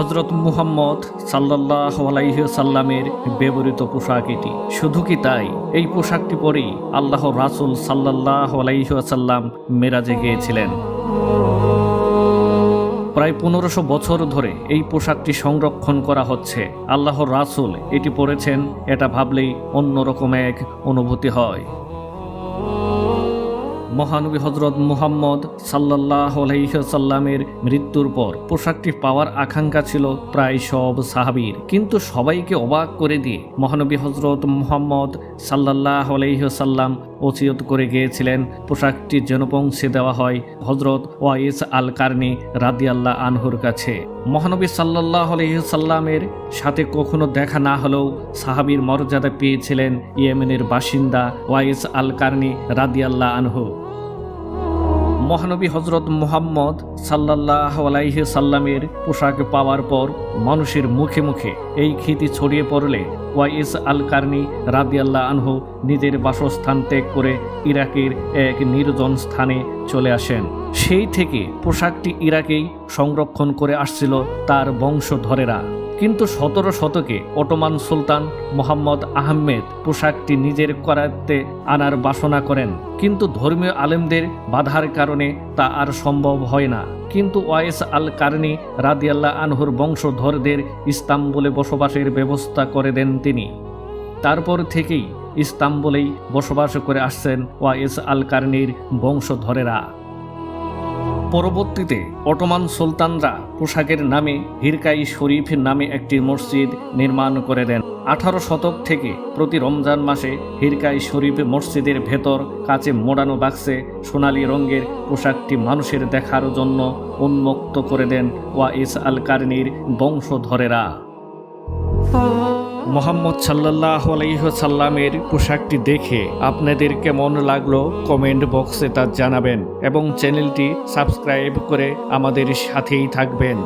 হজরত মুহাম্মদ সাল্লাহ আলাইসাল্লামের ব্যবহৃত পোশাক এটি। শুধু কি তাই? এই পোশাকটি পরেই আল্লাহ রাসুল সাল্লাহ আলাইসাল্লাম মেরাজে গিয়েছিলেন। প্রায় পনেরোশো বছর ধরে এই পোশাকটি সংরক্ষণ করা হচ্ছে। আল্লাহর রাসুল এটি পরেছেন, এটা ভাবলেই অন্যরকম এক অনুভূতি হয়। মহানবী হজরত মুহাম্মদ সাল্লাহ সাল্লামের মৃত্যুর পর পোশাকটি পাওয়ার আকাঙ্ক্ষা ছিল প্রায় সব সাহাবির। কিন্তু সবাইকে অবাক করে দিয়ে মহানবী হজরত মুহাম্মদ সাল্লাহ আলহিসাল্লাম ওসিয়ত করে গিয়েছিলেন। পোশাকটি জনপংশে দেওয়া হয় হজরত ওয়াইস আল কার্নি রাদিয়াল্লাহ আনহুর কাছে। মহানবী সাল্লাহ আলহিসাল্লামের সাথে কখনো দেখা না হলেও সাহাবির মর্যাদা পেয়েছিলেন ইয়েমেনের বাসিন্দা ওয়াইস আল কার্নি রাদিয়াল্লাহ আনহু। মহানবী হজরত মুহাম্মদ সাল্লাহ আলাইহি সাল্লামের পোশাক পাওয়ার পর মানুষের মুখে মুখে এই খ্যাতি ছড়িয়ে পড়লে ওয়াইস আল কার্নি রাদিয়াল্লাহ আনহু নিজের বাসস্থান ত্যাগ করে ইরাকের এক নির্জন স্থানে চলে আসেন। সেই থেকে পোশাকটি ইরাকেই সংরক্ষণ করে আসছিল তার বংশধরেরা। কিন্তু সতেরো শতকে অটোমান সুলতান মোহাম্মদ আহমেদ পোশাকটি নিজের করাতে আনার বাসনা করেন। কিন্তু ধর্মীয় আলেমদের বাধার কারণে তা আর সম্ভব হয় না। কিন্তু ওয়াইস আল কারনি রাদিয়াল্লাহ আনহুর বংশধরদের ইস্তাম্বুলে বসবাসের ব্যবস্থা করে দেন তিনি। তারপর থেকেই ইস্তাম্বুলেই বসবাস করে আসছেন ওয়াইস আল কারনির বংশধরেরা। পরবর্তীতে অটোমান সুলতানরা পোশাকের নামে হিরকাই শরীফ নামে একটি মসজিদ নির্মাণ করে দেন। আঠারো শতক থেকে প্রতি রমজান মাসে হিরকাই শরীফ মসজিদের ভেতর কাছে মোড়ানো বাক্সে সোনালী রঙের পোশাকটি মানুষের দেখার জন্য উন্মুক্ত করে দেন ওয়াইস আল কারনির বংশধরেরা। মোহাম্মদ সাল্লাহ আলাইসাল্লামের পোশাকটি দেখে আপনাদের কেমন লাগল কমেন্ট বক্সে তা জানাবেন এবং চ্যানেলটি সাবস্ক্রাইব করে আমাদের সাথেই থাকবেন।